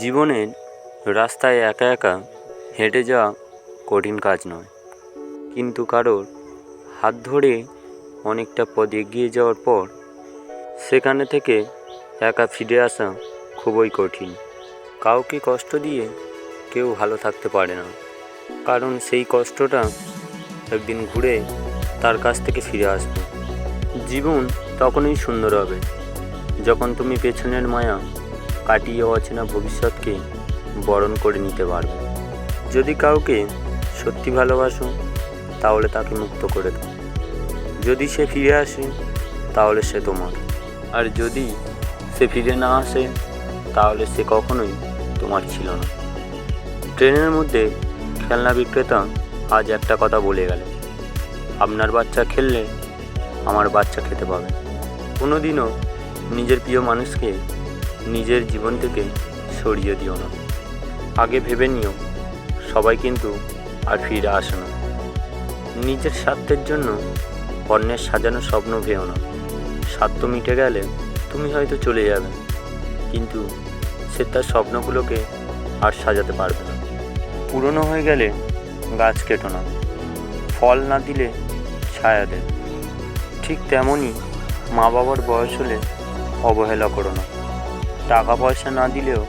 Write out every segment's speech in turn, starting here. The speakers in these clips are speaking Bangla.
জীবনের রাস্তায় একা একা হেঁটে যাওয়া কঠিন কাজ নয়। কিন্তু কারোর হাত ধরে অনেকটা পথ এগিয়ে যাওয়ার পর সেখানে থেকে একা ফিরে আসা খুবই কঠিন। কাউকে কষ্ট দিয়ে কেউ ভালো থাকতে পারে না। কারণ সেই কষ্টটা একদিন ঘুরে তার কাছ থেকে ফিরে আসবে। জীবন তখনই সুন্দর হবে, যখন তুমি পেছনের মায়া কাটিয়ে অচেনা ভবিষ্যৎকে বরণ করে নিতে পারবে। যদি কাউকে সত্যি ভালোবাসো, তাহলে তাকে মুক্ত করে দাও। যদি সে ফিরে আসে, তাহলে সে তোমার। আর যদি সে ফিরে না আসে, তাহলে সে কখনোই তোমার ছিল না। ট্রেনের মধ্যে খেলনা বিক্রেতা আজ একটা কথা বলে গেল। আপনার বাচ্চা খেললে আমার বাচ্চা খেতে পাবে। কোনো দিনও নিজের প্রিয় মানুষকে নিজের জীবন থেকে সরিয়ে দিও না। আগে ভেবে নিও, সবাই কিন্তু আর ফিরে আসে না। নিজের স্বার্থের জন্য অন্যের সাজানো স্বপ্ন ভেও না। স্বার্থ মিটে গেলে তুমি হয়তো চলে যাবে, কিন্তু সে তার স্বপ্নগুলোকে আর সাজাতে পারবে না। পুরনো হয়ে গেলে গাছ কেটো না, ফল না দিলে ছায়া দেয় ঠিক তেমনই মা বাবার বয়স হলে অবহেলা করো না। টাকা পয়সা না দিলেও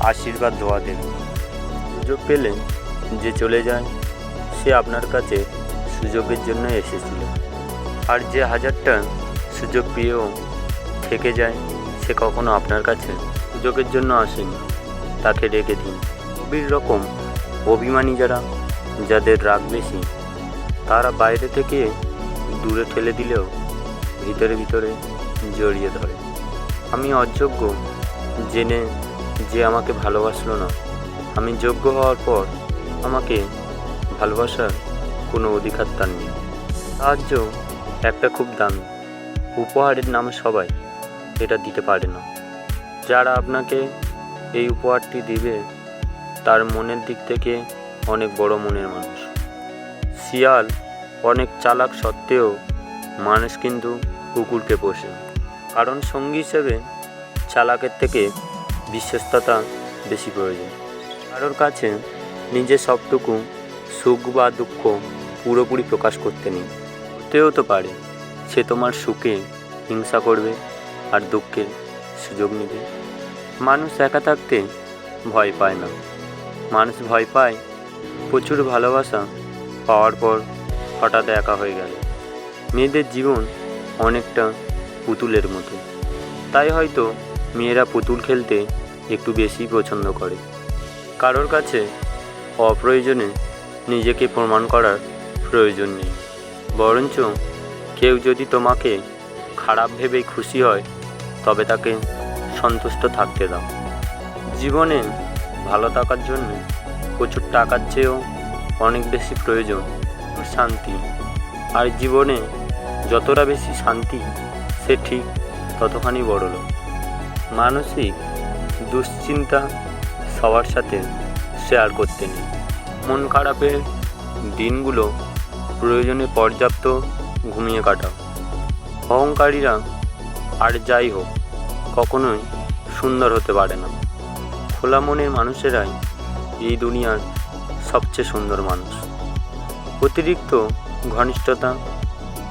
আশীর্বাদ দোয়া দেবে। সুযোগ পেলে যে চলে যায়, সে আপনার কাছে সুযোগের জন্য এসেছিল। আর যে হাজারটা সুযোগ পেয়েও থেকে যায়, সে কখনো আপনার কাছে সুযোগের জন্য আসেনি। তাকে রেখে দিন। গভীর রকম অভিমানী যারা, যাদের রাগ বেশি, তারা বাইরে থেকে দূরে ঠেলে দিলেও ভিতরে ভিতরে জড়িয়ে ধরে। আমি অযোগ্য জেনে যে আমাকে ভালোবাসলো না। আমি যোগ্য হওয়ার পর আমাকে ভালোবাসার কোনো অধিকার তার নেই। সাহায্য একটা খুব দামি। উপহারের নামে সবাই এটা দিতে পারে না। যারা আপনাকে এই উপহারটি দিবে, তার মনের দিক থেকে অনেক বড় মনের মানুষ। শিয়াল অনেক চালাক সত্ত্বেও মানুষ কিন্তু কুকুরকে পোষে। কারণ সঙ্গী হিসেবে চালাকের থেকে বিশ্বস্ততা বেশি প্রয়োজন। কারোর কাছে নিজের সবটুকু সুখ বা দুঃখ পুরোপুরি প্রকাশ করতে নেই। হতেও তো পারে সে তোমার সুখে হিংসা করবে আর দুঃখের সুযোগ নেবে। মানুষ একা থাকতে ভয় পায় না। মানুষ ভয় পায় প্রচুর ভালোবাসা পাওয়ার পর হঠাৎ একা হয়ে গেল। মেয়েদের জীবন অনেকটা পুতুলের মতো। তাই হয়তো মেয়েরা পুতুল খেলতে একটু বেশি পছন্দ করে। কারোর কাছে অপ্রয়োজনে নিজেকে প্রমাণ করার প্রয়োজন নেই। বরঞ্চ কেউ যদি তোমাকে খারাপ ভেবেই খুশি হয়, তবে তাকে সন্তুষ্ট থাকতে দাও। জীবনে ভালো থাকার জন্য প্রচুর টাকার চেয়েও অনেক বেশি প্রয়োজন শান্তি। আর জীবনে যতটা বেশি শান্তি সে ঠিক ততখানি বড় লোক মানসিক দুশ্চিন্তা সবার সাথে শেয়ার করতে নেই। মন খারাপের দিনগুলো প্রয়োজনে পর্যাপ্ত ঘুমিয়ে কাটাও। অহংকারীরা আর যাই হোক, কখনোই সুন্দর হতে পারে না। খোলা মনের মানুষেরাই এই দুনিয়ার সবচেয়ে সুন্দর মানুষ। অতিরিক্ত ঘনিষ্ঠতা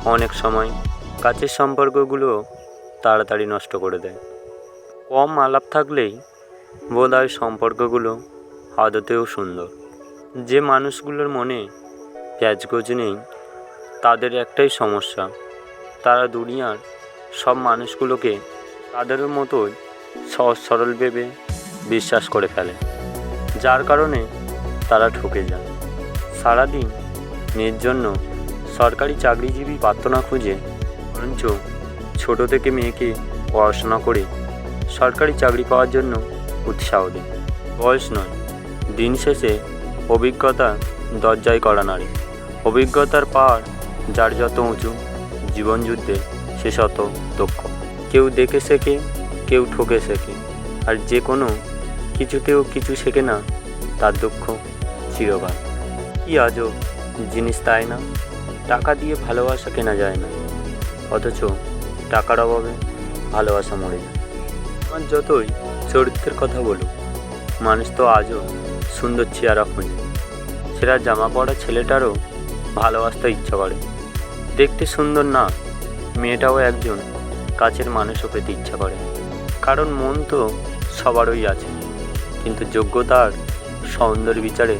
অনেক সময় কাছের সম্পর্কগুলো তাড়াতাড়ি নষ্ট করে দেয়। কম আলাপ থাকলেই বোধ হয় সম্পর্কগুলো আদতেও সুন্দর। যে মানুষগুলোর মনে প্যাচগোজ নেই, তাদের একটাই সমস্যা। তারা দুনিয়ার সব মানুষগুলোকে তাদের মতোই সহজ সরল ভেবে বিশ্বাস করে ফেলে। যার কারণে তারা ঠকে যায়। সারাদিন মেয়ের জন্য সরকারি চাকরিজীবী পাত্র না খুঁজে বরঞ্চ ছোটো থেকে মেয়েকে পড়াশোনা করে সরকারি চাকরি পাওয়ার জন্য উৎসাহ দেয়। বয়স নয়। দিন শেষে অভিজ্ঞতা দরজায় করা নারী অভিজ্ঞতার পার যার যত উঁচু জীবনযুদ্ধে সে শত দক্ষ। কেউ দেখে শেখে, কেউ ঠকে শেখে। আর যে কোনো কিছুতেও কিছু শেখে না, তার দুঃখ চিরকাল। কি আজও জিনিস তাই না? টাকা দিয়ে ভালোবাসা কেনা যায় না। অথচ টাকার অভাবে ভালোবাসা মরে যায়। আমার যতই চরিত্রের কথা বলুক, মানুষ তো আজও সুন্দর চেহারা খোঁজে। সেরা জামা পরা ছেলেটারও ভালোবাসতে ইচ্ছা করে। দেখতে সুন্দর না, মেয়েটাও একজন কাছের মানুষও পেতে ইচ্ছা করে। কারণ মন তো সবারই আছে, কিন্তু যোগ্যতার সৌন্দর্য বিচারে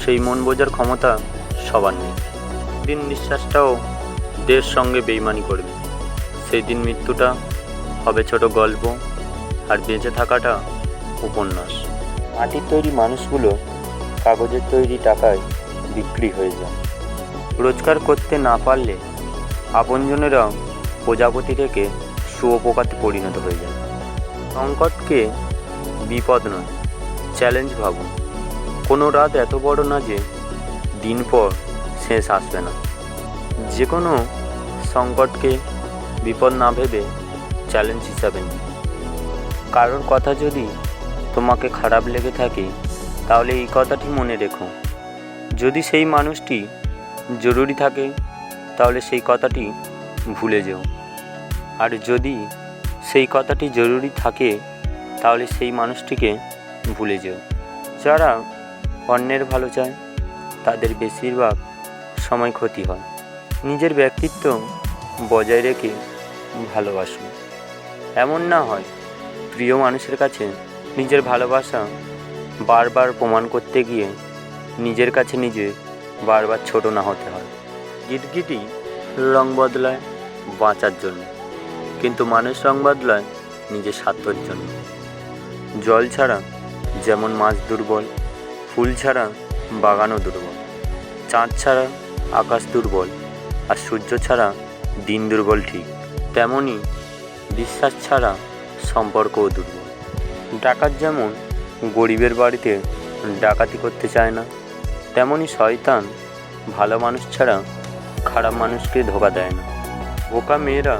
সেই মন বোঝার ক্ষমতা সবার নেই। দিন নিঃশ্বাসটাও দেশ সঙ্গে বেইমানি করবে। সেই দিন মৃত্যুটা হবে ছোট গল্প আর বেঁচে থাকাটা উপন্যাস। মাটির তৈরি মানুষগুলো কাগজের তৈরি টাকায় বিক্রি হয়ে যায়। রোজগার করতে না পারলে আপনজনেরাও প্রজাপতি থেকে শুয়োপোকাতে পরিণত হয়ে যায়। সংকটকে বিপদ নয় চ্যালেঞ্জ ভাবুন। কোনো রাত এত বড় না যে দিন পর শেষ আসবে না। যে কোনো সংকটকে বিপদ না ভেবে চ্যালেঞ্জ হিসাবে নিন। কারোর কথা যদি তোমাকে খারাপ লেগে থাকে, তাহলে এই কথাটি মনে রেখো। যদি সেই মানুষটি জরুরি থাকে, তাহলে সেই কথাটি ভুলে যেও। আর যদি সেই কথাটি জরুরি থাকে, তাহলে সেই মানুষটিকে ভুলে যেও। যারা অন্যের ভালো চায়, তাদের বেশিরভাগ সময় ক্ষতি হয়। নিজের ব্যক্তিত্ব বজায় রেখে ভালোবাসুন এমন না হয় প্রিয় মানুষের কাছে নিজের ভালোবাসা বারবার প্রমাণ করতে গিয়ে নিজের কাছে নিজে বারবার ছোট না হতে হয়। গিটগিটি রং বদলায় বাঁচার জন্য, কিন্তু মানুষ রং বদলায় নিজের স্বার্থর জন্য। জল ছাড়া যেমন মাছ দুর্বল, ফুল ছাড়া বাগানও দুর্বল, চাঁদ ছাড়া আকাশ দুর্বল আর সূর্য ছাড়া দিন দুর্বল ঠিক তেমনই বিশ্বাস ছাড়া সম্পর্কও দুর্বল। ডাকাত যেমন গরিবের বাড়িতে ডাকাতি করতে চায় না তেমনই শয়তান ভালো মানুষ ছাড়া খারাপ মানুষকে ধোকা দেয় না। বোকা মেয়েরা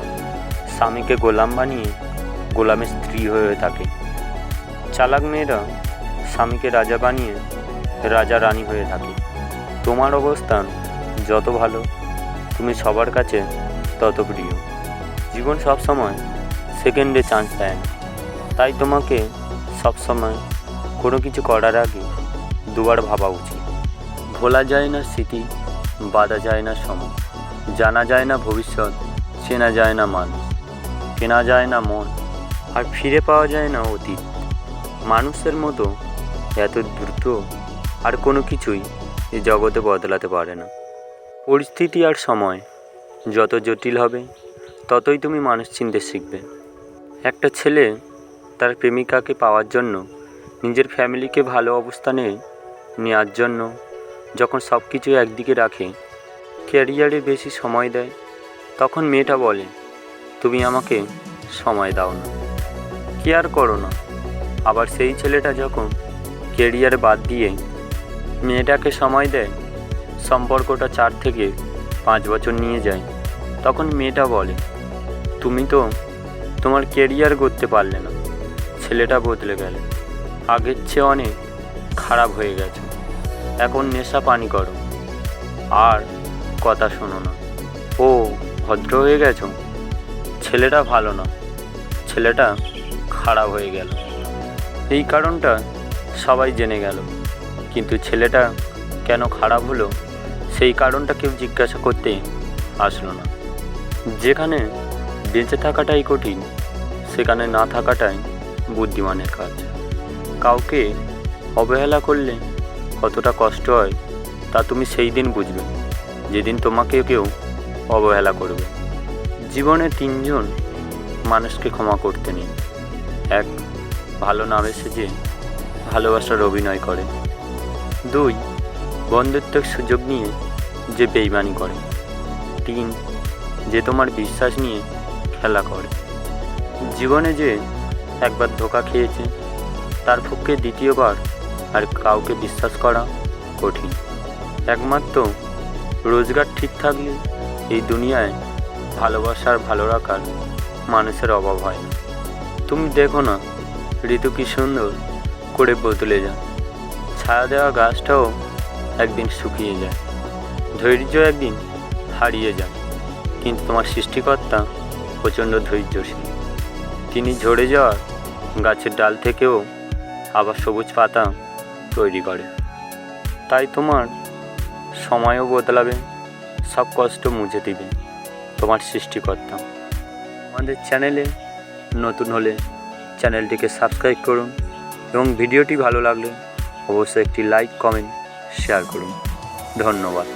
স্বামীকে গোলাম বানিয়ে গোলামের স্ত্রী হয়ে থাকে। চালাক মেয়েরা স্বামীকে রাজা বানিয়ে রাজা রানী হয়ে থাকে। তোমার অবস্থান যত ভালো, তুমি সবার কাছে তত প্রিয়। জীবন সবসময় সেকেন্ডে চান্স দেয় না। তাই তোমাকে সবসময় কোনো কিছু করার আগে দুবার ভাবা উচিত। ভোলা যায় না স্মৃতি, বাঁধা যায় না সময় জানা যায় না ভবিষ্যৎ, চেনা যায় না মানুষ। কেনা যায় না মন, আর ফিরে পাওয়া যায় না অতীত। মানুষের মতো এত দ্রুত আর কোনো কিছুই এই জগতে বদলাতে পারে না। পরিস্থিতি আর সময় যত জটিল হবে, ততই তুমি মানুষ চিনতে শিখবে। একটা ছেলে তার প্রেমিকাকে পাওয়ার জন্য, নিজের ফ্যামিলিকে ভালো অবস্থানে নেওয়ার জন্য যখন সব কিছু একদিকে রাখে, ক্যারিয়ারে বেশি সময় দেয়, তখন মেয়েটা বলে, তুমি আমাকে সময় দাও না। কেয়ার করো না? আবার সেই ছেলেটা যখন কেরিয়ার বাদ দিয়ে মেয়েটাকে সময় দেয়, সম্পর্কটা চার থেকে পাঁচ বছর নিয়ে যায়, তখন মেয়েটা বলে, তুমি তো তোমার কেরিয়ার করতে পারলে না। ছেলেটা বদলে গেল। আগের চেয়ে অনেক খারাপ হয়ে গেছে। এখন নেশা পানি করো। আর কথা শোনো না। ও ভদ্র হয়ে গেছ? ছেলেটা ভালো না। ছেলেটা খারাপ হয়ে গেল। এই কারণটা সবাই জেনে গেল। কিন্তু ছেলেটা কেন খারাপ হলো? সেই কারণটা কেউ জিজ্ঞাসা করতে আসলো না। যেখানে বেঁচে থাকাটাই কঠিন, সেখানে না থাকাটাই বুদ্ধিমানের কাজ। কাউকে অবহেলা করলে কতটা কষ্ট হয়, তা তুমি সেই দিন বুঝবে, যেদিন তোমাকে কেউ অবহেলা করবে। জীবনে তিনজন মানুষকে ক্ষমা করতে নেই। এক, ভালো নামে সেজে ভালোবাসার অভিনয় করে। দুই, বন্ধুত্বের সুযোগ নিয়ে যে বেইমানি করে। তিন, যে তোমার বিশ্বাস নিয়ে খেলা করে। জীবনে যে একবার ধোকা খেয়েছে, তার পক্ষে দ্বিতীয়বার আর কাউকে বিশ্বাস করা কঠিন। একমাত্র রোজগার ঠিক থাকলে এই দুনিয়ায় ভালোবাসার ভালো রাখার মানুষের অভাব হয় না। তুমি দেখো না, ঋতু কি সুন্দর করে বদলে যায়। ছায়া দেওয়া গাছটাও একদিন শুকিয়ে যায়। ধৈর্য একদিন হারিয়ে যায়। কিন্তু তোমার সৃষ্টিকর্তা প্রচণ্ড ধৈর্যশীল। তিনি ঝরে যাওয়ার গাছের ডাল থেকেও আবার সবুজ পাতা তৈরি করে। তাই তোমার সময়ও বদলাবে, সব কষ্ট মুছে দিবে তোমার সৃষ্টিকর্তা। আমাদের চ্যানেলে নতুন হলে চ্যানেলটিকে সাবস্ক্রাইব করুন এবং ভিডিওটি ভালো লাগলে অবশ্যই একটি লাইক, কমেন্ট, শেয়ার করুন। ধন্যবাদ।